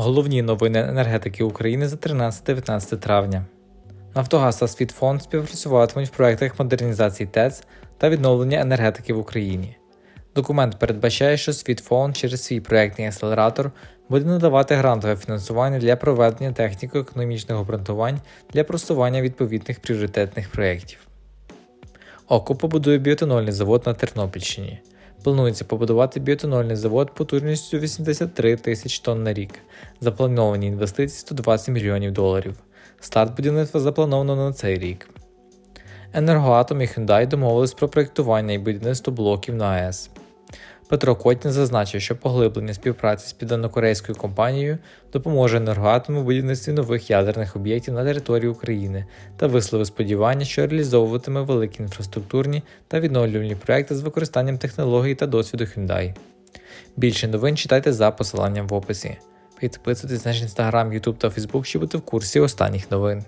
Головні новини енергетики України за 13-19 травня. Нафтогаз та Світфонд співпрацюватимуть в проєктах модернізації ТЕЦ та відновлення енергетики в Україні. Документ передбачає, що Світфонд через свій проєктний акселератор буде надавати грантове фінансування для проведення техніко-економічних обґрунтувань для просування відповідних пріоритетних проєктів. ОКО побудує біотанольний завод на Тернопільщині. Планується побудувати біотонольний завод потужністю 83 тисяч тонн на рік. Заплановані інвестиції 120 мільйонів доларів. Старт будівництва заплановано на цей рік. Енергоатом і Hyundai домовились про проєктування і будівництво блоків на АЕС. Петро Котін зазначив, що поглиблення співпраці з південнокорейською компанією допоможе енергоатому будівництві нових ядерних об'єктів на території України та висловив сподівання, що реалізовуватиме великі інфраструктурні та відновлювальні проекти з використанням технологій та досвіду Hyundai. Більше новин читайте за посиланням в описі. Підписуйтесь на наш інстаграм, Ютуб та Фейсбук, щоб бути в курсі останніх новин.